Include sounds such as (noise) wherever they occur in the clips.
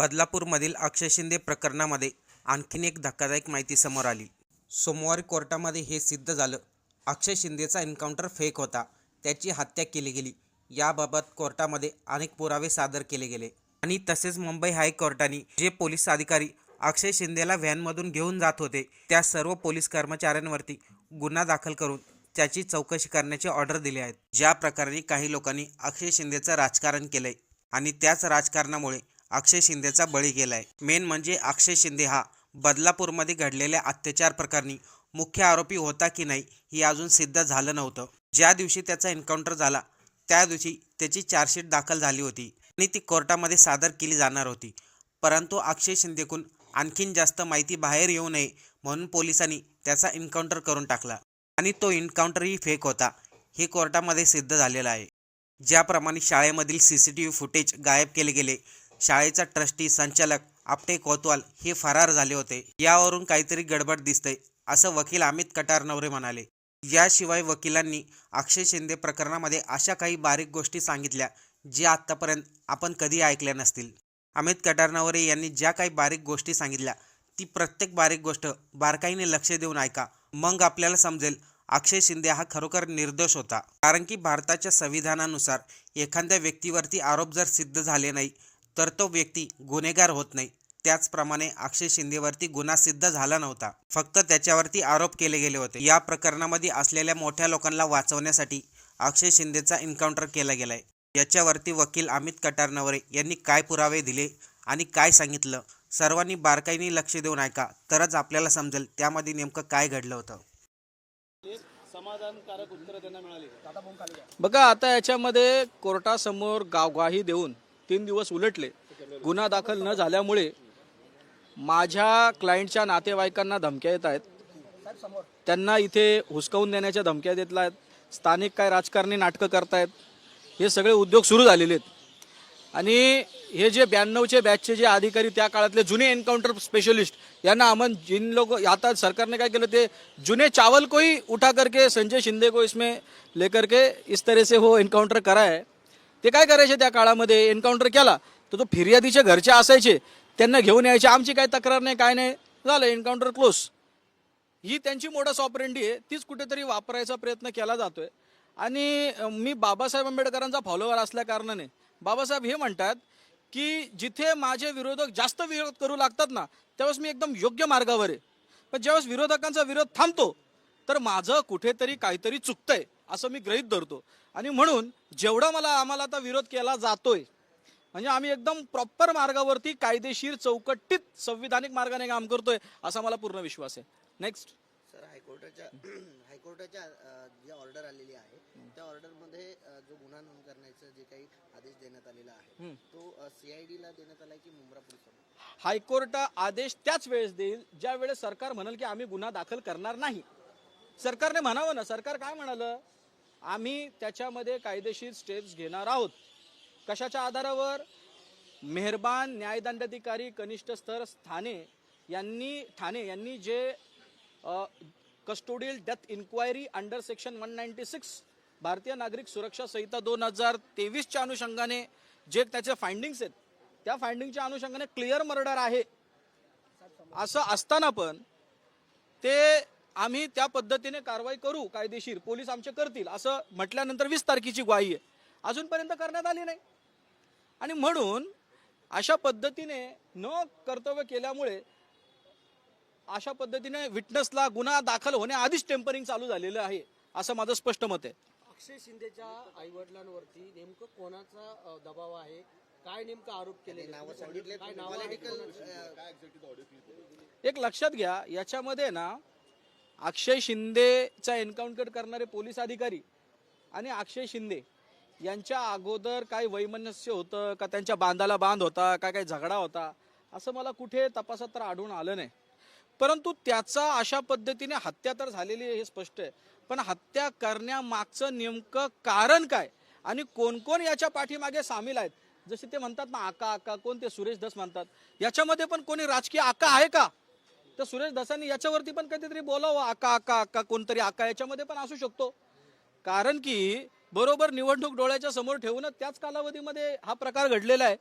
बदलापूरमधील अक्षय शिंदे प्रकरणामध्ये आणखीन एक धक्कादायक माहिती समोर आली. सोमवारी कोर्टामध्ये हे सिद्ध झालं. अक्षय शिंदेचा एन्काउंटर फेक होता. त्याची हत्या केली गेली. याबाबत कोर्टामध्ये अनेक पुरावे सादर केले गेले. आणि तसेच मुंबई हायकोर्टाने जे पोलीस अधिकारी अक्षय शिंदेला व्हॅनमधून घेऊन जात होते त्या सर्व पोलीस कर्मचाऱ्यांवरती गुन्हा दाखल करून त्याची चौकशी करण्याचे ऑर्डर दिले आहेत. ज्या प्रकारे काही लोकांनी अक्षय शिंदेचं राजकारण केलंय आणि त्याच राजकारणामुळे अक्षय शिंदेचा बळी गेलाय. मेन म्हणजे अक्षय शिंदे हा. बदलापूरमध्ये घडलेल्या अत्याचार प्रकरणी मुख्य आरोपी होता की नाही हे अजून सिद्ध झालं नव्हतं. ज्या दिवशी त्याचा एन्काउंटर झाला त्या दिवशी त्याची चार्जशीट दाखल झाली होती आणि ती कोर्टामध्ये सादर केली जाणार होती. परंतु अक्षय शिंदेकडून आणखीन जास्त माहिती बाहेर येऊ नये म्हणून पोलिसांनी त्याचा एन्काउंटर करून टाकला आणि तो एन्काउंटरही फेक होता हे कोर्टामध्ये सिद्ध झालेलं आहे. ज्याप्रमाणे शाळेमधील C C T V footage गायब केले गेले शाळेचा ट्रस्टी संचालक आपटे कोतवाल हे फरार झाले होते. यावरून काहीतरी गडबड दिसतंय असं वकील अमित कटारनवरे म्हणाले. याशिवाय वकिलांनी अक्षय शिंदे प्रकरणामध्ये अशा काही बारीक गोष्टी सांगितल्या ज्या आत्तापर्यंत आपण कधी ऐकल्या नसतील. अमित कटारनवरे यांनी ज्या काही बारीक गोष्टी सांगितल्या ती प्रत्येक बारीक गोष्ट बारकाईने लक्ष देऊन ऐका. मग आपल्याला समजेल अक्षय शिंदे हा खरोखर निर्दोष होता. कारण की भारताच्या संविधानानुसार एखाद्या व्यक्तीवरती आरोप जर सिद्ध झाले नाही तर तो व्यक्ती गुन्हेगार होत नाही. त्याचप्रमाणे अक्षय शिंदेवरती गुन्हा सिद्ध झाला नव्हता. फक्त त्याच्यावरती आरोप केले गेले होते. या प्रकरणामध्ये असलेल्या मोठ्या लोकांना वाचवण्यासाठी अक्षय शिंदेचा एन्काउंटर केला गेलाय. याच्यावरती वकील अमित कटारनवरे यांनी काय पुरावे दिले आणि काय सांगितलं सर्वांनी बारकाईने लक्ष देऊन ऐका. तरच आपल्याला समजेल त्यामध्ये नेमकं काय घडलं होतं. समाधानकारक त्यांना मिळाली बघा आता याच्यामध्ये कोर्टासमोर गावगाही देऊन तीन दिवस उलटले. गुन्हा दाखल न झाल्यामुळे माझ्या क्लायंटच्या नातेवाईकांना धमक्या येत आहेत. त्यांना इथे हुसकावून देण्याच्या धमक्या देत आहेत. स्थानिक काय राजकारणी नाटकं करतायत. हे सगळे उद्योग सुरू झालेले आहेत. आणि हे जे ब्याण्णवचे बॅचचे जे अधिकारी त्या काळातले जुने एन्काउंटर स्पेशलिस्ट यांना आमन जिन लोक आता सरकारने काय केलं ते जुने चावल को ही उठा करके संजय शिंदे को इसमें लेकर के इस तरह से हो एन्काउंटर करा है ते काय करायचे त्या काळामध्ये? एन्काउंटर केला. तर तो फिर्यादीच्या घरचे असायचे. त्यांना घेऊन यायचे. आमची काय तक्रार नाही काय नाही. झालं एन्काउंटर क्लोज ही त्यांची मोडस ऑपरेंडी आहे. तीच कुठेतरी वापरायचा प्रयत्न केला जातोय. आणि मी बाबासाहेब आंबेडकरांचा फॉलोअर असल्या कारणाने. बाबासाहेब हे म्हणतात की जिथे माझे विरोधक जास्त विरोध करू लागतात ना त्यावेळेस मी एकदम योग्य मार्गावर आहे. पण ज्यावेळेस विरोधकांचा विरोध थांबतो तर माझं कुठेतरी काहीतरी चुकतंय. असं मी गृहीत धरतो. आणि म्हणून जेवढा मला आम्हाला आता विरोध केला जातोय म्हणजे आम्ही एकदम प्रॉपर मार्गावरती कायदेशीर चौकटीत संविधानिक मार्गाने काम करतोय असा मला पूर्ण विश्वास आहे. नेक्स्ट सर हायकोर्टाच्या (clears throat) हायकोर्टाच्या जी ऑर्डर आलेली आहे त्या ऑर्डरमध्ये जो गुन्हा नोंद करण्याचा जे काही आदेश देण्यात आलेला आहे तो सीआयडीला देण्यात आला की मुंब्रा पोलिसांना हायकोर्ट आदेश त्याच वेळेस देईल ज्या वेळेस सरकार म्हणाल की आम्ही गुन्हा दाखल करणार नाही. सरकारने म्हणावं ना सरकार काय म्हणालं? आम्ही त्याच्यामध्ये कायदेशीर स्टेप्स घेणार आहोत. कशाच्या आधारावर? मेहरबान न्यायदंडाधिकारी कनिष्ठ स्तर ठाणे यांनी ठाणे यांनी जे custodial death inquiry under section one ninety six Bharatiya Nagarik Suraksha संहिता दोन हजार तेवीसच्या अनुषंगाने जे त्याचे फाइंडिंग्स आहेत त्या फाइंडिंगच्या अनुषंगाने क्लिअर मर्डर आहे. असं असताना पण ते आम्ही त्या पद्धतीने कारवाई करू कायदेशीर. पोलीस आमचे करतील असं म्हटल्यानंतर वीस तारखेची ग्वाही आहे. अजूनपर्यंत करण्यात आली नाही. आणि म्हणून अशा पद्धतीने न कर्तव्य केल्यामुळे अशा पद्धतीने विटनेसला गुन्हा दाखल होण्याआधीच टेम्परिंग चालू झालेलं आहे असं माझं स्पष्ट मत आहे. अक्षय शिंदेच्या आई वडिलांवरती नेमकं कोणाचा दबाव आहे? काय नेमकं आरोप केले? एक लक्षात घ्या याच्यामध्ये ना अक्षय शिंदेचा एन्काउंटर करणारे पोलीस अधिकारी आणि अक्षय शिंदे यांच्या अगोदर काय वैमनस्य होतं का त्यांच्या बांधाला बांध होता का काही झगडा होता असं मला कुठे तपासात तर आढळून आलं नाही. परंतु त्याचा अशा पद्धतीने हत्या तर झालेली आहे हे स्पष्ट आहे. पण हत्या करण्यामागचं नेमकं कारण काय आणि कोण कोण याच्या पाठीमागे सामील आहेत? जसे ते म्हणतात ना आका आका कोण ते सुरेश दस म्हणतात. याच्यामध्ये पण कोणी राजकीय आका आहे का? तर सुरेश दसानी याच्यावरती पण काहीतरी बोलावं. आका आका आका कोणतरी आका याच्यामध्ये पण असू शकतो. कारण की बरोबर निवडणूक डोळ्याच्या समोर ठेवूनच त्याच कालावधीमध्ये हा प्रकार घडलेला आहे.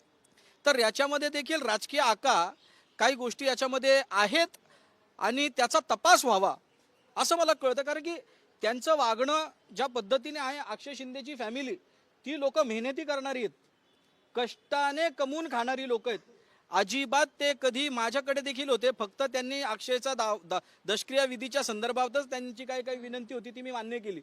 तर याच्यामध्ये देखील राजकीय आका काही गोष्टी याच्यामध्ये आहेत आणि त्याचा तपास व्हावा असं मला कळतं. कारण की त्यांचं वागणं ज्या पद्धतीने आहे अक्षय शिंदेची फॅमिली ती लोक मेहनती करणारी आहेत. कष्टाने कमवून खाणारी लोक आहेत. अजिबात ते कधी माझ्याकडे देखील होते. फक्त त्यांनी अक्षयचा दाव दा दशक्रिया विधीच्या संदर्भातच त्यांची काही काही विनंती होती ती मी मान्य केली.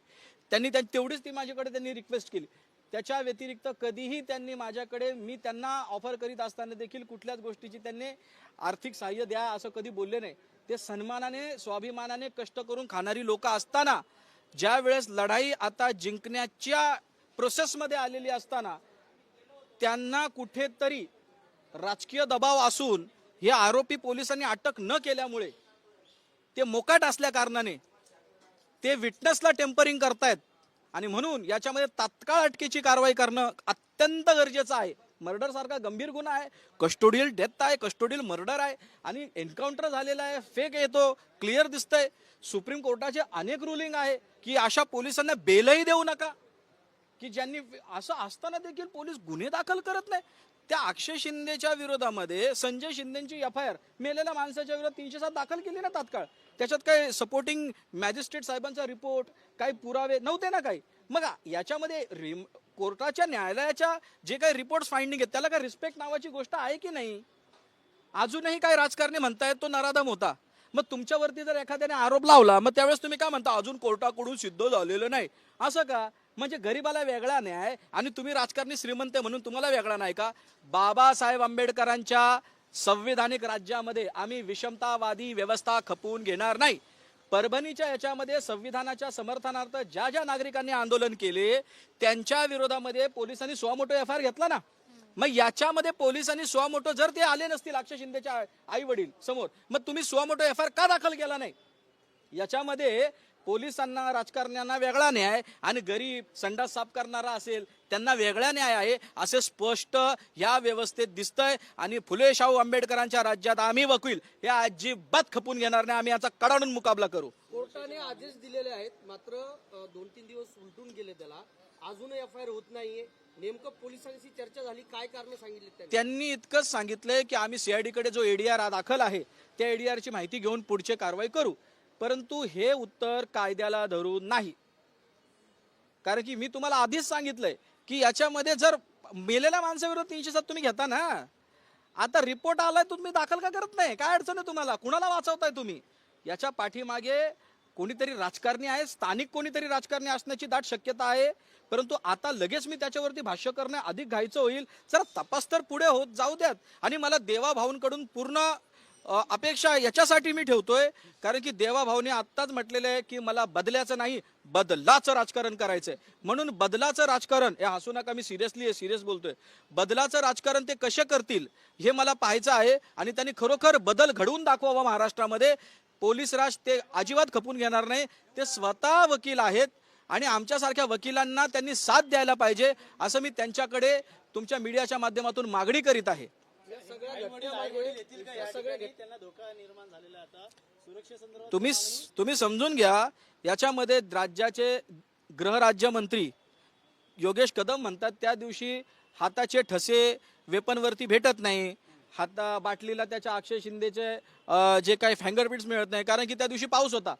त्यांनी त्या तेवढीच ती माझ्याकडे त्यांनी रिक्वेस्ट केली. त्याच्या व्यतिरिक्त कधीही त्यांनी माझ्याकडे मी त्यांना ऑफर करीत असताना देखील कुठल्याच गोष्टीची त्यांनी आर्थिक सहाय्य द्या असं कधी बोलले नाही. ते सन्मानाने स्वाभिमानाने कष्ट करून खाणारी लोक असताना ज्या वेळेस लढाई आता जिंकण्याच्या प्रोसेसमध्ये आलेली असताना त्यांना कुठेतरी राजकीय दबाव असून हे आरोपी पोलिसांनी अटक न केल्यामुळे ते मोकाट असल्या कारणाने ते विटनेसला टेम्परिंग करतायत. आणि म्हणून याच्यामध्ये तात्काळ अटकेची कारवाई करणं अत्यंत गरजेचं आहे. मर्डर सारखा गंभीर गुन्हा आहे. कस्टोडियल डेथ आहे कस्टोडियल मर्डर आहे. आणि एन्काउंटर झालेला आहे फेक येतो क्लिअर दिसतंय. सुप्रीम कोर्टाचे अनेक रुलिंग आहे की अशा पोलिसांना बेलही देऊ नका. की ज्यांनी असं असताना देखील पोलीस गुन्हे दाखल करत नाही. त्या अक्षय शिंदेच्या विरोधामध्ये संजय शिंदेची एफ आय आर मेलेल्या माणसाच्या विरोधात तीनशे सात दाखल केली ना तात्काळ. त्याच्यात काही सपोर्टिंग मॅजिस्ट्रेट साहेबांचा रिपोर्ट काही पुरावे नव्हते ना काही. मग याच्यामध्ये रिम कोर्टाच्या न्यायालयाच्या जे काही रिपोर्ट फाइंडिंग आहेत त्याला काय रिस्पेक्ट नावाची गोष्ट आहे की नाही? अजूनही काही राजकारणी म्हणतायत तो नराधम होता. मग तुमच्यावरती जर एखाद्याने आरोप लावला मग त्यावेळेस तुम्ही काय म्हणता? अजून कोर्टाकडून सिद्ध झालेलं नाही. असं का? म्हणजे गरीबाला वेगळा न्याय आणि तुम्ही राजकारणी श्रीमंत आहे म्हणून तुम्हाला वेगळा नाही का? बाबासाहेब आंबेडकरांच्या संविधानिक राज्यामध्ये आम्ही विषमतावादी व्यवस्था खपवून घेणार नाही. परभणीच्या याच्यामध्ये संविधानाच्या समर्थनार्थ ज्या ज्या नागरिकांनी आंदोलन केले त्यांच्या विरोधामध्ये पोलिसांनी स्वमोटो एफ आय आर घेतला ना? मग याच्यामध्ये पोलिसांनी स्वमोटो जर ते आले नसतील अक्षय शिंदेच्या आई वडील समोर मग तुम्ही स्वमोटो एफ आय आर का दाखल केला नाही? याच्यामध्ये पोलिसांना राजकारण्यांना वेगळा न्याय आणि गरीब संडास साफ करणारा असेल त्यांना वेगळा न्याय आहे असे स्पष्ट या व्यवस्थेत दिसतंय. आणि फुले शाहू आंबेडकरांच्या राज्यात आम्ही वकील हे अजिबात खपून घेणार नाही. आम्ही याचा कडाडून मुकाबला करू. कोर्टाने आदेश दिलेले आहेत मात्र दोन तीन दिवस उलटून गेले त्याला. अजून एफ आय आर होत नाहीये. नेमकं पोलिसांशी चर्चा झाली काय कारण सांगितली त्यांनी? इतकंच सांगितलंय की आम्ही सीआयडी कडे जो एडीआर दाखल आहे त्या एडीआर ची माहिती घेऊन पुढचे कारवाई करू. परंतु हे उत्तर कायद्याला धरून नाही. कारण की मी तुम्हाला आधीच सांगितलंय की याच्यामध्ये जर मेलेल्या माणसाविरोधात तीनशे सात तुम्ही घेता ना आता रिपोर्ट आलाय तुम्ही दाखल का करत नाही? काय अडचण आहे तुम्हाला? कुणाला वाचवताय तुम्ही? याच्या पाठीमागे कोणीतरी राजकारणी आहे स्थानिक कोणीतरी राजकारणी असण्याची दाट शक्यता आहे. परंतु आता लगेच मी त्याच्यावरती भाष्य करणे अधिक घायचं होईल. जरा तपास तर पुढे होत जाऊ द्यात. आणि मला देवा भाऊंकडून पूर्ण अपेक्षा याच्यासाठी मी ठेवतोय कारण की देवाभाऊने आत्ताच म्हटलेलं आहे की मला बदल्याचं नाही बदलाचं राजकारण करायचंय. म्हणून बदलाचं राजकारण हे हसू नका मी सिरियसली आहे सिरियस बोलतोय. बदलाचं राजकारण ते कसे करतील हे मला पाहायचं आहे आणि त्यांनी खरोखर बदल घडवून दाखवावा महाराष्ट्रामध्ये. पोलीस राज ते अजिबात खपून घेणार नाही ते स्वतः वकील आहेत आणि आमच्यासारख्या वकिलांना त्यांनी साथ द्यायला पाहिजे असं मी त्यांच्याकडे तुमच्या मीडियाच्या माध्यमातून मागणी करीत आहे. तुम्ही तुम्ही समजून घ्या याच्यामध्ये राज्याचे गृहराज्यमंत्री योगेश कदम म्हणतात त्या दिवशी हाताचे ठसे वेपनवरती भेटत नाही. हाता बाटलीला त्याच्या अक्षय शिंदेचे जे काही फिंगरप्रिंट्स मिळत नाही कारण की त्या दिवशी पाऊस होता.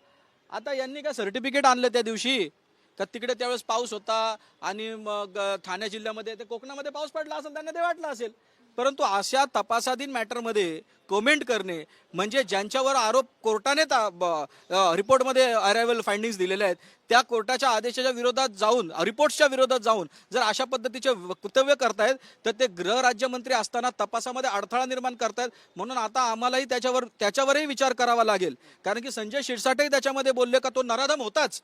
आता यांनी काय सर्टिफिकेट आणलं त्या दिवशी? तर तिकडे त्यावेळेस पाऊस होता आणि मग ठाणे जिल्ह्यामध्ये ते कोकणामध्ये पाऊस पडला असेल त्यांना ते वाटलं असेल. परंतु अशा तपासाधीन मॅटरमध्ये कमेंट करणे म्हणजे ज्यांच्यावर आरोप कोर्टाने ता- ब- रिपोर्टमध्ये अरायवल फाइंडिंग्स दिलेले आहेत त्या कोर्टाच्या आदेशाच्या विरोधात जाऊन रिपोर्ट्सच्या विरोधात जाऊन जर अशा पद्धतीचे वक्तव्य करतायत तर ते गृहराज्यमंत्री असताना तपासामध्ये अडथळा निर्माण करतायत. म्हणून आता आम्हालाही त्याच्यावर त्याच्यावरही विचार करावा लागेल. कारण की संजय शिरसाटही त्याच्यामध्ये बोलले का तो नराधम होताच.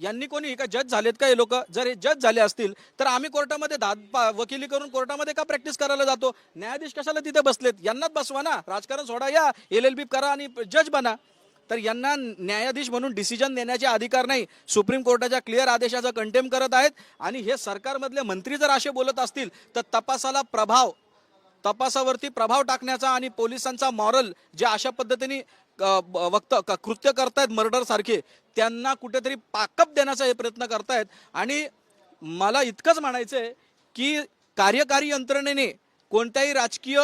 यांनी कोणी का जज झालेत का हे लोक? जर हे जज झाले असतील तर आम्ही कोर्टामध्ये दाद पा- वकिली करून कोर्टामध्ये का प्रॅक्टिस करायला जातो? न्यायाधीश कशाला तिथे बसलेत? यांनाच बसवा ना. राजकारण सोडा या एल एल बी करा आणि जज बना. तर यांना न्यायाधीश म्हणून डिसिजन देण्याचे अधिकार नाही. सुप्रीम कोर्टाच्या क्लिअर आदेशाचा कंटेम करत आहेत. आणि हे सरकारमधले मंत्री जर असे बोलत असतील तर तपासाला प्रभाव तपासावरती प्रभाव टाकण्याचा आणि पोलिसांचा मॉरल जे अशा पद्धतीने वक्त कृत्य करतायत मर्डरसारखे त्यांना कुठेतरी पाकप देण्याचा हे प्रयत्न करतायत. आणि मला इतकंच म्हणायचं आहे की कार्यकारी यंत्रणेने कोणत्याही राजकीय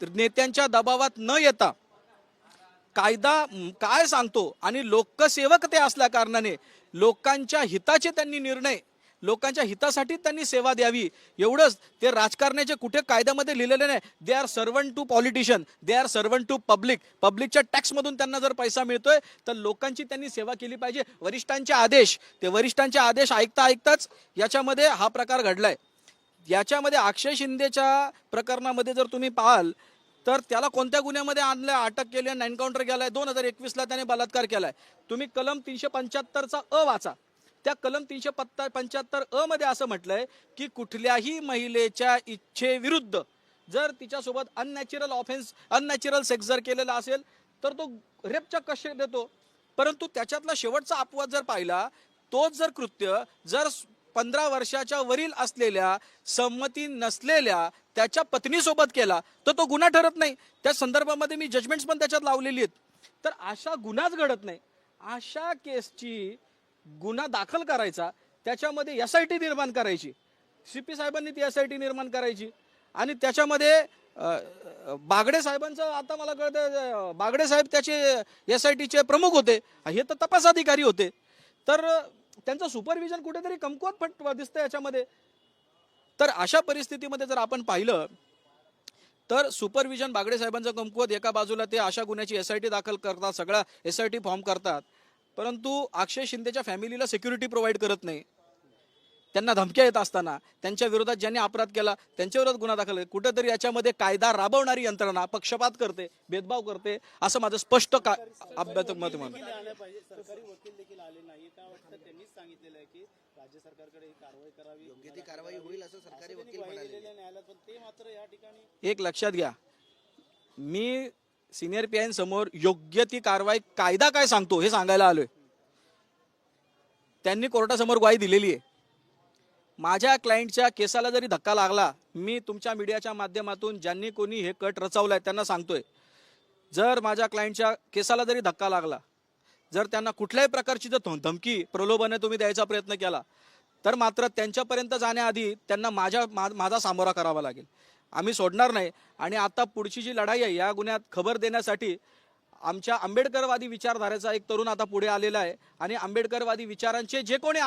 नेत्यांच्या दबावात न येता कायदा काय सांगतो आणि लोकसेवक ते असल्या कारणाने लोकांच्या हिताचे त्यांनी निर्णय लोकांच्या हितासाठी त्यांनी सेवा द्यावी. एवढंच ते राजकारण्याचे कुठे कायद्यामध्ये लिहिलेले नाही they are servant to politician they are servant to public पब्लिकच्या टॅक्समधून त्यांना जर पैसा मिळतोय तर लोकांची त्यांनी सेवा केली पाहिजे. वरिष्ठांचे आदेश ते वरिष्ठांचे आदेश ऐकता ऐकताच याच्यामध्ये हा प्रकार घडलाय. याच्यामध्ये अक्षय शिंदेच्या प्रकरणामध्ये जर तुम्ही पाहाल तर त्याला कोणत्या गुन्ह्यामध्ये आणलं अटक केली आणि एन्काउंटर केलाय दोन हजार एकवीसला त्याने बलात्कार केलाय. तुम्ही कलम तीनशे पंच्याहत्तरचा अ वाचा. त्या कलम तीनशे पत्ता पंच्याहत्तर अ मध्ये असं म्हटलंय की कुठल्याही महिलेच्या इच्छेविरुद्ध जर तिच्यासोबत अननॅचरल ऑफेन्स अननॅचरल सेक्स जर केलेला असेल तर तो रेपच्या कशे देतो. परंतु त्याच्यातला शेवटचा अपवाद जर पाहिला तोच जर कृत्य जर पंधरा वर्षाच्या वरील असलेल्या संमती नसलेल्या त्याच्या पत्नीसोबत केला तर तो गुन्हा ठरत नाही. त्या संदर्भामध्ये मी जजमेंट्स पण त्याच्यात लावलेली आहेत. तर अशा गुन्हाच घडत नाही. अशा केसची गुन्हा दाखल करायचा त्याच्यामध्ये एस आय टी निर्माण करायची. सी पी साहेबांनी ती एस आय टी निर्माण करायची. आणि त्याच्यामध्ये बागडे साहेबांचं आता मला कळतं बागडे साहेब त्याचे एस आय टीचे प्रमुख होते. हे तर तपास अधिकारी होते. तर त्यांचं सुपरविजन कुठेतरी कमकुवत फट दिसतं याच्यामध्ये. तर अशा परिस्थितीमध्ये जर आपण पाहिलं तर सुपरविजन बागडे साहेबांचं कमकुवत एका बाजूला ते अशा गुन्ह्याची एस आय टी दाखल करतात सगळा एस आय टी फॉर्म करतात. परंतु अक्षय शिंदेच्या फॅमिलीला सिक्युरिटी प्रोव्हाइड करत नाही. त्यांना धमक्या येत असताना त्यांच्या विरोधात ज्यांनी अपराध केला त्यांच्या विरोधात गुन्हा दाखल. कुठेतरी याच्यामध्ये कायदा राबवणारी यंत्रणा पक्षपात करते भेदभाव करते असं माझं स्पष्ट का अभ्यास मत म्हणून सरकारी वकील देखील आले नाही त्या वाटतं त्यांनीच सांगितलेलं आहे की राज्य सरकारकडे कारवाई करावी योग्य ती कारवाई होईल असं सरकारी त्यांनी वकील ग्वाही म्हणाले दिलेली आहे न्यायालयात पण ते मात्र या ठिकाणी एक लक्षात घ्या. मी सिनियर पी समोर योग्य ती कारवाई कायदा काय सांगतो हे सांगायला आलोय. त्यांनी कोर्टासमोर ग्वाही दिलेली आहे. माझ्या क्लायंटच्या केसाला जरी धक्का लागला मी तुमच्या मीडियाच्या माध्यमातून ज्यांनी कोणी हे कट रचवलाय त्यांना सांगतोय. जर माझ्या क्लायंटच्या केसाला जरी धक्का लागला जर त्यांना कुठल्याही प्रकारची जर धमकी प्रलोभने तुम्ही द्यायचा प्रयत्न केला तर मात्र त्यांच्यापर्यंत जाण्याआधी त्यांना माझ्या माझा सामोरा करावा लागेल. आम्ही सोडणार नाही. आणि आता पुढची जी लढाई आहे या गुन्ह्यात खबर देण्यासाठी आमच्या आंबेडकरवादी विचारधारेचा एक तरुण आता पुढे आलेला आहे. आणि आंबेडकरवादी विचारांचे जे कोणी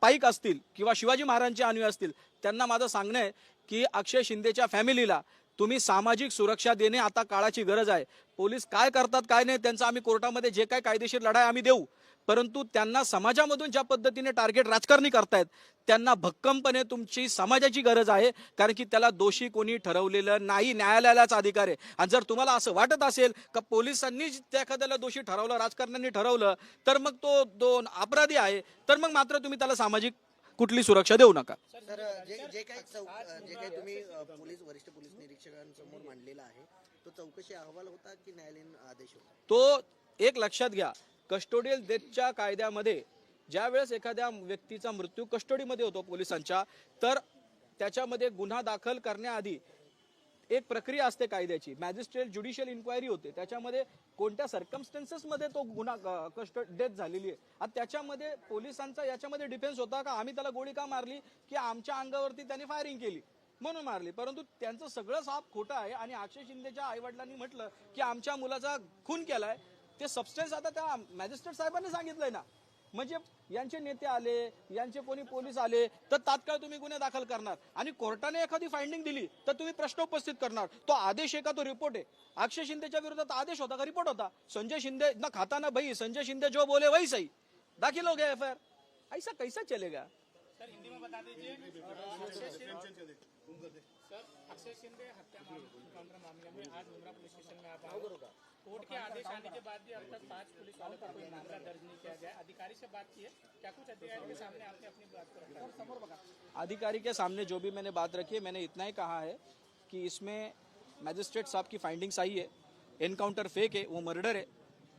पाईक असतील किंवा शिवाजी महाराजांचे अन्वय असतील त्यांना माझं सांगणं आहे की अक्षय शिंदेच्या फॅमिलीला तुम्ही सामाजिक सुरक्षा देणे आता काळाची गरज आहे. पोलीस काय करतात काय नाही त्यांचं आम्ही कोर्टामध्ये जे काय कायदेशीर लढाई आम्ही देऊ. परंतु त्यांना समाजामधून ज्या पद्धतीने टार्गेट राजकारणी करतायत त्यांना भक्कमपणे तुमची समाजाची गरज आहे. कारण की त्याला दोषी कोणी ठरवलेलं नाही न्यायालयालाच अधिकार आहे. आणि जर तुम्हाला असं वाटत असेल का पोलिसांनी त्या एखाद्याला दोषी ठरवलं राजकारण्यांनी ठरवलं तर मग तो दोन अपराधी आहे. तर मग मात्र तुम्ही त्याला सामाजिक कुठली सुरक्षा देऊ नका. सर जे जे काही जे काही तुम्ही पोलीस वरिष्ठ पोलीस निरीक्षकांसमोर मांडलेला आहे तो चौकशी अहवाल होता की न्यायालयीन आदेश होता? तो एक लक्षात घ्या. कस्टोडियल डेथच्या कायद्यामध्ये ज्यावेळेस एखाद्या व्यक्तीचा मृत्यू कस्टडीमध्ये होतो पोलिसांच्या तर त्याच्यामध्ये गुन्हा दाखल करण्याआधी एक प्रक्रिया असते कायद्याची. मॅजिस्ट्रेट ज्युडिशियल इन्क्वायरी होते. त्याच्यामध्ये कोणत्या सर्कमस्टन्सेसमध्ये तो गुन्हा कस्ट डेथ झालेली आहे? आता त्याच्यामध्ये पोलिसांचा याच्यामध्ये डिफेन्स होता का? आम्ही त्याला गोळी का मारली? की आमच्या अंगावरती त्याने फायरिंग केली? म्हणून मारली. परंतु त्यांचं सगळं साप खोटं आहे आणि अक्षय शिंदेच्या आईवडिलांनी म्हटलं की आमच्या मुलाचा खून केलाय. ते सबस्टन्स आता त्या मॅजिस्ट्रेट साहेबांनी सांगितलंय ना. म्हणजे यांचे नेते आले यांचे कोणी पोलीस आले तर तात्काळ तुम्ही गुन्हे दाखल करणार. आणि कोर्टाने एखादी फाइंडिंग दिली तर तुम्ही प्रश्न उपस्थित करणार. तो आदेश आहे का? तो रिपोर्ट आहे. अक्षय शिंदेच्या विरोधात आदेश होता का? रिपोर्ट होता. संजय शिंदे ना खाता ना भाई संजय शिंदे जो बोले वही सही. दाखिल हो गया एफ ऐसा कैसा चलेगा? अक्षय शिंदे हत्या मामले में आज पुलिस स्टेशन में आप कोर्ट के आदेश आने के बाद भी अब तक पाँच पुलिस वालों पर कोई मामला दर्ज नहीं किया गया। अधिकारी से बात की है। क्या कुछ अधिकारी के सामने आपने अपनी बात को रखा अधिकारी के सामने जो भी मैंने बात रखी है, मैंने इतना ही कहा है कि इसमें मैजिस्ट्रेट साहब की फाइंडिंग्स आई है एनकाउंटर फेक है, वो मर्डर है।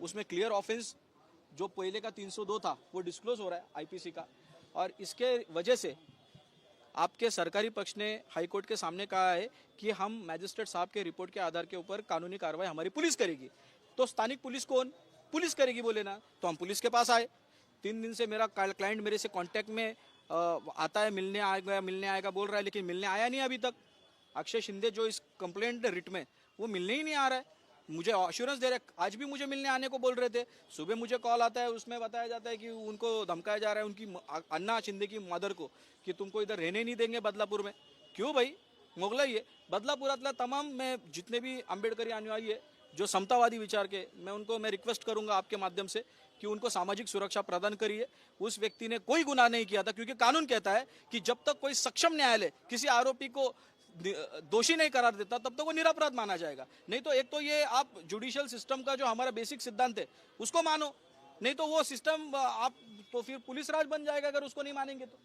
उसमें क्लियर ऑफेंस जो पहले का 302 था, वो डिस्क्लोज हो रहा है आईपीसी का। और इसके वजह से आपके सरकारी पक्ष ने हाईकोर्ट के सामने कहा है कि हम मैजिस्ट्रेट साहब के रिपोर्ट के आधार के ऊपर कानूनी कार्रवाई हमारी पुलिस करेगी। तो स्थानिक पुलिस कौन? पुलिस करेगी बोले ना। तो हम पुलिस के पास आए। तीन दिन से मेरा क्लाइंट मेरे से कांटेक्ट में आता है, मिलने आएगा मिलने आएगा बोल रहा है, लेकिन मिलने आया नहीं अभी तक। अक्षय शिंदे जो इस कंप्लेंट रिट में, वो मिलने ही नहीं आ रहा है। मुझे अश्योरेंस दे रहे आज भी मुझे मिलने आने को बोल रहे थे। सुबह मुझे कॉल आता है, उसमें बताया जाता है कि उनको धमकाया जा रहा है उनकी अन्ना शिंदे की मदर को, कि तुमको इधर रहने नहीं देंगे बदलापुर में। क्यों भाई? मोगलाई है। बदलापुरातल्या तमाम मैं, जितने भी आंबेडकरी अनुयायी है, जो समतावादी विचार के, मैं उनको, मैं रिक्वेस्ट करूँगा आपके माध्यम से कि उनको सामाजिक सुरक्षा प्रदान करिए। उस व्यक्ति ने कोई गुनाह नहीं किया था, क्योंकि कानून कहता है कि जब तक कोई सक्षम न्यायालय किसी आरोपी को दोषी नहीं करार देता तब तक वो निरपराध माना जाएगा। नहीं तो एक तो ये आप जुडिशियल सिस्टम का जो हमारा बेसिक सिद्धांत है उसको मानो। नहीं तो वो सिस्टम आप तो फिर पुलिस राज बन जाएगा अगर उसको नहीं मानेंगे तो।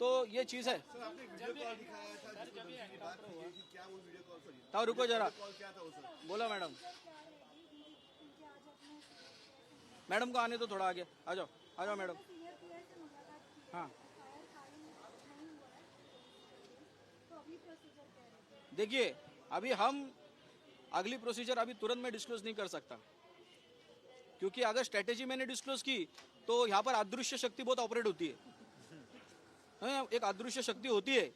तो ये चीज़ है। रुको जरा। बोला मैडम। मैडम को आने तो थोड़ा आगे। आ जाओ आ जाओ मैडम। हाँ। देखिए अभी हम अगली प्रोसीजर अभी तुरंत में डिस्क्लोज नहीं कर सकता। क्योंकि अगर स्ट्रेटेजी मैंने डिस्क्लोज की तो यहाँ पर अदृश्य शक्ति बहुत ऑपरेट होती है। हाँ, एक अदृश्य शक्ति होती है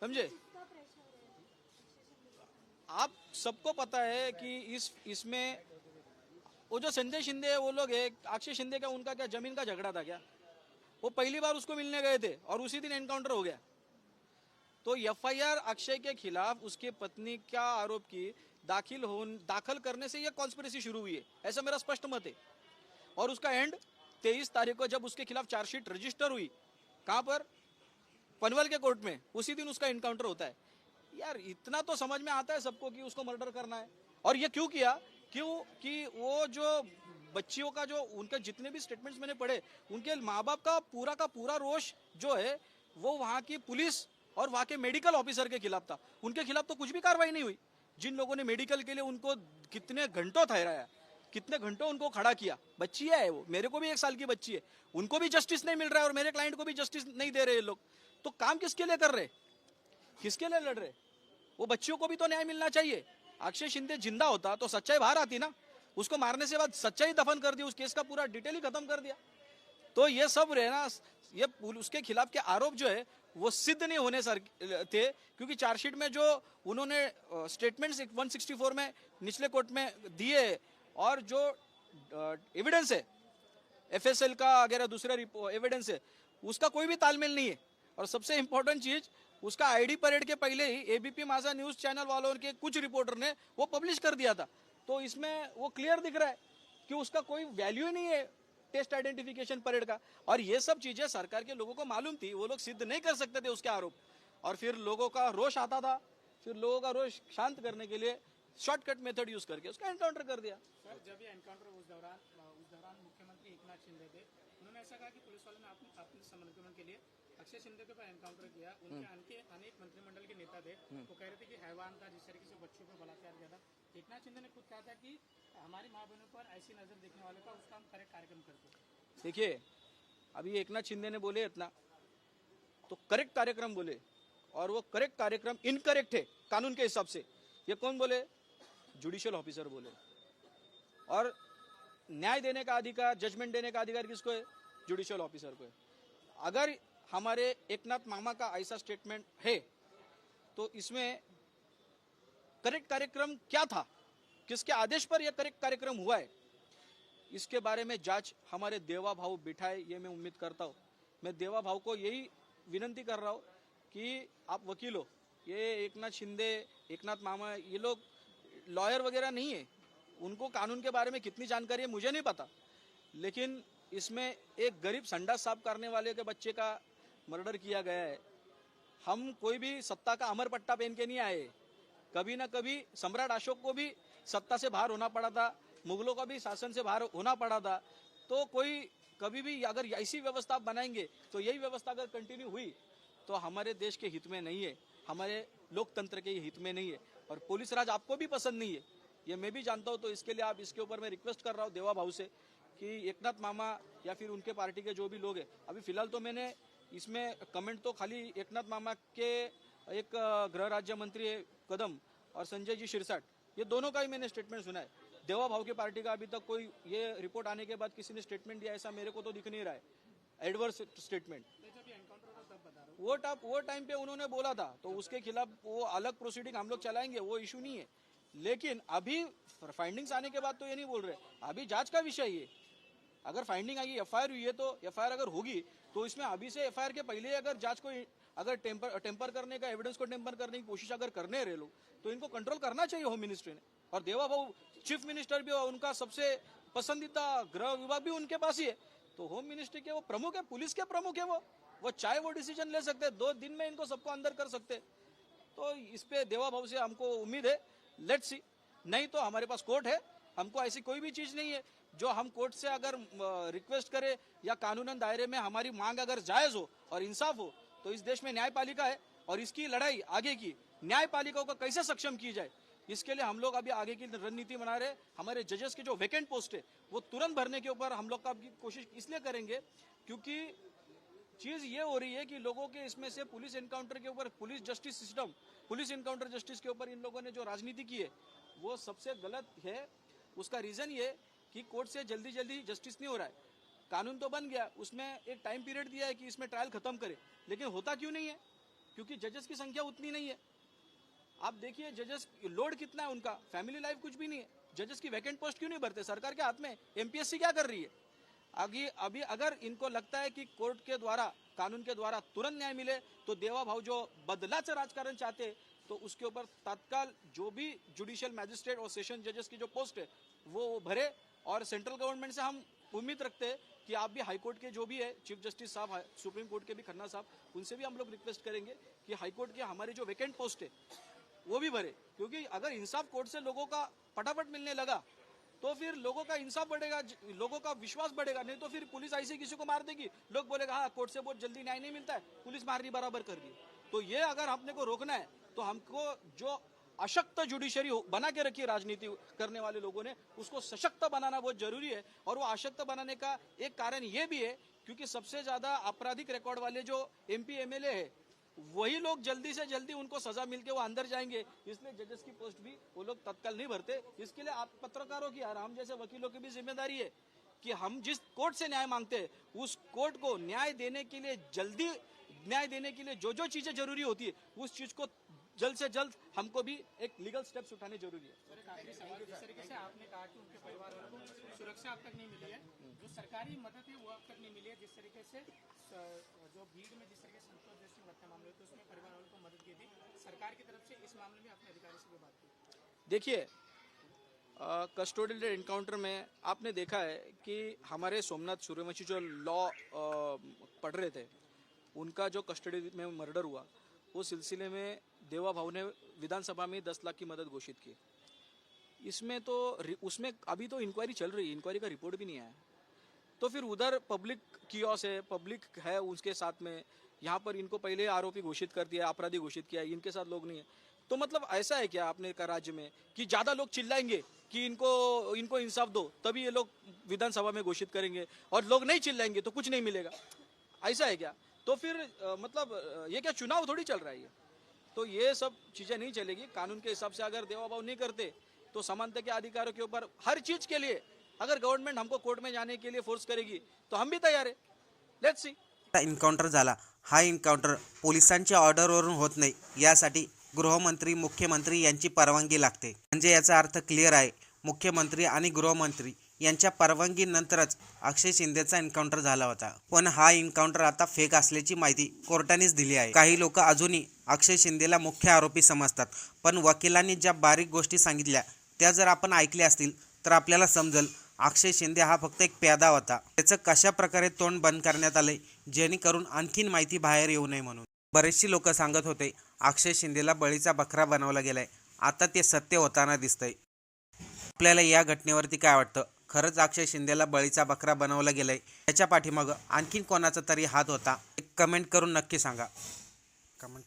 समझे? आप सबको पता है कि इस इसमें वो जो संजय शिंदे है वो लोग है अक्षय शिंदे का उनका क्या ज़मीन का झगड़ा था क्या? वो पहली बार उसको मिलने गए थे और उसी दिन एनकाउंटर हो गया। तो एफआईआर अक्षय के खिलाफ उसके पत्नी का आरोप की? दाखिल हो दाखिल करने से यह कॉन्स्पिरेसी शुरू हुई है। ऐसा मेरा स्पष्ट मत है। और उसका एंड तेईस तारीख को जब उसके खिलाफ चार्जशीट रजिस्टर हुई, कहाँ पर? पनवल के कोर्ट में। उसी दिन उसका इनकाउंटर होता है। यार, इतना तो समझ में आता है सबको कि उसको मर्डर करना है। और ये क्यों किया? क्यों कि वो जो बच्चियों का जो, उनके जितने भी स्टेटमेंट्स मैंने पढ़े, उनके माँ बाप का पूरा का पूरा रोष जो है, वो वहाँ की पुलिस और वहाँ के मेडिकल ऑफिसर के खिलाफ था। उनके खिलाफ तो कुछ भी कार्रवाई नहीं हुई। जिन लोगों ने मेडिकल के लिए उनको कितने घंटों ठहराया, कितने घंटों उनको खड़ा किया, बच्ची है वो, मेरे को भी एक साल की बच्ची है, उनको भी जस्टिस नहीं मिल रहा है और मेरे क्लाइंट को भी जस्टिस नहीं दे रहे ये लोग। तो काम किसके लिए कर रहे? किसके लिए लड़ रहे? वो बच्चियों को भी तो न्याय मिलना चाहिए। अक्षय शिंदे ज़िंदा होता तो सच्चाई बाहर आती ना। उसको मारने से बाद सच्चाई दफन कर दी उस केस का पूरा डिटेल ही खत्म कर दिया। तो ये सब रहे ना, ये उसके खिलाफ के आरोप जो है वो सिद्ध नहीं होने सर, थे, क्योंकि चार्जशीट में जो उन्होंने स्टेटमेंट्स 164 में निचले कोर्ट में दिए और जो एविडेंस है एफएसएल का, वगैरह दूसरा एविडेंस है, उसका कोई भी तालमेल नहीं है। और सबसे इंपॉर्टेंट चीज़, उसका आईडी परेड के पहले ही एबीपी मासा न्यूज़ चैनल वालों के कुछ रिपोर्टर ने वो पब्लिश कर दिया था। तो इसमें वो क्लियर दिख रहा है कि उसका कोई वैल्यू नहीं है। टेस्ट आइडेंटिफिकेशन परेड का। और ये सब चीज़ें सरकार के लोगों को मालूम थी वो लोग सिद्ध नहीं कर सकते थे उसके आरोप। और फिर लोगों का रोष आता था फिर लोगों का रोष शांत करने के लिए शॉर्टकट मेथड यूज़ करके उसका एनकाउंटर कर दिया। सर जब ये एनकाउंटर उस दौरान उस दौरान मुख्यमंत्री एकनाथ शिंदे थे उन्होंने ऐसा कहा कि पुलिस वालों ने अपने अपने के लिए अक्षय शिंदे के ऊपर एनकाउंटर किया। उनके अनके अनेक मंत्रिमंडल के नेता थे वो कह रहे थे कि हैवान था जिस तरीके से बच्चों पर बलात्कार किया था। एकनाथ शिंदे ने खुद कहा था कि हमारी माँ बहनों पर ऐसी नज़र देखने वाले का उसका हम करेक्ट कार्यक्रम करते हैं देखिए, अभी एकनाथ शिंदे ने बोले इतना। तो करेक्ट कार्यक्रम बोले, और वो करेक्ट कार्यक्रम इनकरेक्ट है, कानून के हिसाब से। ये कौन बोले? जुडिशियल ऑफिसर बोले। और न्याय देने का अधिकार जजमेंट देने का अधिकार किसको है? जुडिशियल ऑफिसर को है। अगर हमारे एकनाथ मामा का ऐसा स्टेटमेंट है तो इसमें करेक्ट कार्यक्रम क्या था? किसके आदेश पर यह करेक्ट कार्यक्रम हुआ है? इसके बारे में जाँच हमारे देवा भाव बिठाए, ये मैं उम्मीद करता हूँ। मैं देवा भाव को यही विनंती कर रहा हूँ कि आप वकील हो। ये एकनाथ शिंदे, एकनाथ मामा, ये लोग लॉयर वगैरह नहीं है। उनको कानून के बारे में कितनी जानकारी है, मुझे नहीं पता। लेकिन इसमें एक गरीब संडा साफ़ करने वाले के बच्चे का मर्डर किया गया है। हम कोई भी सत्ता का अमर पट्टा पहन के नहीं आए। कभी ना कभी सम्राट अशोक को भी सत्ता से बाहर होना पड़ा था। मुगलों का भी शासन से बाहर होना पड़ा था। तो कोई कभी भी अगर ऐसी व्यवस्था बनाएँगे तो यही व्यवस्था अगर कंटिन्यू हुई तो हमारे देश के हित में नहीं है। हमारे लोकतंत्र के हित में नहीं है। और पुलिस राज आपको भी पसंद नहीं है। ये मैं भी जानता हूँ तो इसके लिए आप इसके ऊपर मैं रिक्वेस्ट कर रहा हूँ देवा भाव से कि एकनाथ मामा या फिर उनके पार्टी के जो भी लोग हैं। अभी फ़िलहाल तो मैंने इसमें कमेंट तो खाली एकनाथ मामा के एक गृह राज्य मंत्री कदम और संजय जी शिरसाट, ये दोनों का ही मैंने स्टेटमेंट सुना है। देवा भाव की पार्टी का अभी तक कोई ये रिपोर्ट आने के बाद किसी ने स्टेटमेंट दिया, ऐसा मेरे को तो दिख नहीं रहा है। एडवर्स स्टेटमेंट वो टाप वो टाइम पे उन्होंने बोला था तो उसके खिलाफ वो अलग प्रोसीडिंग हम लोग चलाएँगे, वो इशू नहीं है। लेकिन अभी फाइंडिंग्स आने के बाद तो ये नहीं बोल रहे। अभी जाँच का विषय ये। अगर फाइंडिंग आई एफ़ हुई है तो एफआईआर अगर होगी तो इसमें अभी से एफआईआर के पहले अगर जाँच को अगर टेम्पर टेम्पर करने का एविडेंस को टेम्पर करने की कोशिश अगर करने रहे लोग तो इनको कंट्रोल करना चाहिए होम मिनिस्ट्री ने। और देवा भाऊ चीफ मिनिस्टर भी उनका सबसे पसंदीदा गृह विभाग भी उनके पास ही है। तो होम मिनिस्ट्री के वो प्रमुख है, पुलिस के प्रमुख है वो। वो चाहे वो डिसीज़न ले सकते दो दिन में इनको सबको अंदर कर सकते तो इस पे देवा भाव से हमको उम्मीद है। लेट सी नहीं तो हमारे पास कोर्ट है। हमको ऐसी कोई भी चीज़ नहीं है। जो हम कोर्ट से अगर रिक्वेस्ट करें या कानूनन दायरे में हमारी मांग अगर जायज़ हो और इंसाफ हो तो इस देश में न्यायपालिका है और इसकी लड़ाई आगे की न्यायपालिका को कैसे सक्षम की जाए? इसके लिए हम लोग अभी आगे की रणनीति बना रहे हमारे जजेस के जो वैकेंट पोस्ट है, वो तुरंत भरने के ऊपर हम लोग का कोशिश इसलिए करेंगे क्योंकि चीज़ ये हो रही है कि लोगों के इसमें से पुलिस एनकाउंटर के ऊपर, police justice system police encounter justice के ऊपर इन लोगों ने जो राजनीति की है, वो सबसे गलत है। उसका रीजन ये कि कोर्ट से जल्दी जल्दी जस्टिस नहीं हो रहा है। कानून तो बन गया, उसमें एक टाइम पीरियड दिया है कि इसमें ट्रायल खत्म करे, लेकिन होता क्यों नहीं है? क्योंकि जजेस की संख्या उतनी नहीं है। आप देखिए जजेस लोड कितना है उनका। फैमिली लाइफ कुछ भी नहीं है। जजेस की वैकेंट पोस्ट क्यों नहीं भरते? सरकार के हाथ में एमपीएससी क्या कर रही है? आगे अभी अगर इनको लगता है कि कोर्ट के द्वारा, कानून के द्वारा तुरंत न्याय मिले तो देवा भाव जो बदलाचं राजकारण चाहते तो उसके ऊपर तत्काल जो भी जुडिशियल मैजिस्ट्रेट और सेशन जजेस की जो पोस्ट है, वो भरे और सेंट्रल गवर्नमेंट से हम उम्मीद रखते हैं कि आप भी हाई कोर्ट के जो भी है चीफ जस्टिस साहब सुप्रीम कोर्ट के भी खन्ना साहब, उनसे भी हम लोग रिक्वेस्ट करेंगे कि हाई कोर्ट के हमारे जो वैकेंट पोस्ट है वो भी भरे। क्योंकि अगर इंसाफ कोर्ट से लोगों का फटाफट मिलने लगा तो फिर लोगों का इंसाफ बढ़ेगा लोगों का विश्वास बढ़ेगा, नहीं तो फिर पुलिस ऐसे किसी को मार देगी। लोग बोलेगा हाँ कोर्ट से बहुत जल्दी न्याय नहीं मिलता है, पुलिस मारनी बराबर कर दी तो ये अगर अपने को रोकना है तो हमको जो अशक्त जुडिशरी बना के रखी राजनीति करने वाले लोगों ने, उसको सशक्त बनाना बहुत ज़रूरी है। और वो अशक्त बनाने का एक कारण ये भी है, क्योंकि सबसे ज़्यादा आपराधिक रिकॉर्ड वाले जो एमपी एमएलए है वही लोग जल्दी से जल्दी उनको सजा मिलके वो अंदर जाएँगे। इसलिए जजेस की पोस्ट भी वो लोग तत्काल नहीं भरते। इसके लिए आप पत्रकारों की और हम जैसे वकीलों की भी ज़िम्मेदारी है कि हम जिस कोर्ट से न्याय मांगते हैं, उस कोर्ट को न्याय देने के लिए जल्दी न्याय देने के लिए जो जो चीज़ें ज़रूरी होती है, उस चीज़ को जल्द से जल्द हमको भी एक लीगल स्टेप्स उठाने ज़रूरी है। सुरक्षा अब तक नहीं मिली है। जो सरकारी मदद है, वो अब तक नहीं मिली है। जिस तरीके से जो भीड़ में जिस तरीके से संतोष जोशी हत्या मामले थे उसमें परिवार वालों को मदद की थी। सरकार की तरफ़ से इस मामले में अपने अधिकारी से भी बात की। देखिए कस्टोडियल एनकाउंटर में आपने देखा है कि हमारे सोमनाथ सूर्यवंशी जो लॉ पढ़ रहे थे, उनका जो कस्टडी में मर्डर हुआ उस सिलसिले में देवा भाव ने विधानसभा में दस लाख की मदद घोषित की। इसमें तो उसमें अभी तो इंक्वायरी चल रही है इंक्वायरी का रिपोर्ट भी नहीं आया। तो फिर उधर पब्लिक कियोस है पब्लिक है उसके साथ में। यहाँ पर इनको पहले आरोपी घोषित कर दिया अपराधी घोषित किया इनके साथ लोग नहीं है। तो मतलब ऐसा है क्या आपने का राज्य में कि ज़्यादा लोग चिल्लाएँगे कि इनको इनको इंसाफ दो तभी ये लोग विधानसभा में घोषित करेंगे और लोग नहीं चिल्लाएँगे तो कुछ नहीं मिलेगा। ऐसा है क्या? तो फिर अ, मतलब ये क्या चुनाव थोड़ी चल रहा है ये? तो ये सब चीज़ें नहीं चलेगी। कानून के हिसाब से अगर देवाभाव नहीं करते तो समानता के अधिकारों के ऊपर हर चीज के लिए अगर गवर्नमेंट हमको कोर्ट में जाने के लिए फोर्स करेगी तो हम भी तैयार है। लेट्स सी एन्काउंटर झाला. हा एन्काउंटर पोलिसांच्या ऑर्डरवरून होत नाही. यासाठी गृहमंत्री मुख्यमंत्री यांची परवानगी लागते. म्हणजे याचा अर्थ क्लिअर आहे. मुख्यमंत्री आणि गृहमंत्री यांच्या परवानगीनंतरच अक्षय शिंदेचा एन्काउंटर झाला होता. पण हा एन्काउंटर आता फेक असल्याची माहिती कोर्टानेच दिली आहे. काही लोक अजूनही अक्षय शिंदेला मुख्य आरोपी समजतात. पण वकिलांनी ज्या बारीक गोष्टी सांगितल्या त्या जर आपण ऐकल्या असतील तर आपल्याला समजेल अक्षय शिंदे हा फक्त एक प्यादा होता. त्याचं कशा प्रकारे तोंड बंद करण्यात आले जेणेकरून आणखीन माहिती बाहेर येऊ नये म्हणून. बरेचशी लोक सांगत होते अक्षय शिंदेला बळीचा बकरा बनवला गेलाय. आता ते सत्य होताना दिसतंय. आपल्याला या घटनेवरती काय वाटतं? खरंच अक्षय शिंदेला बळीचा बकरा बनवला गेलाय? त्याच्या पाठीमागं आणखीन कोणाचा तरी हात होता? एक कमेंट करून नक्की सांगा. कमेंट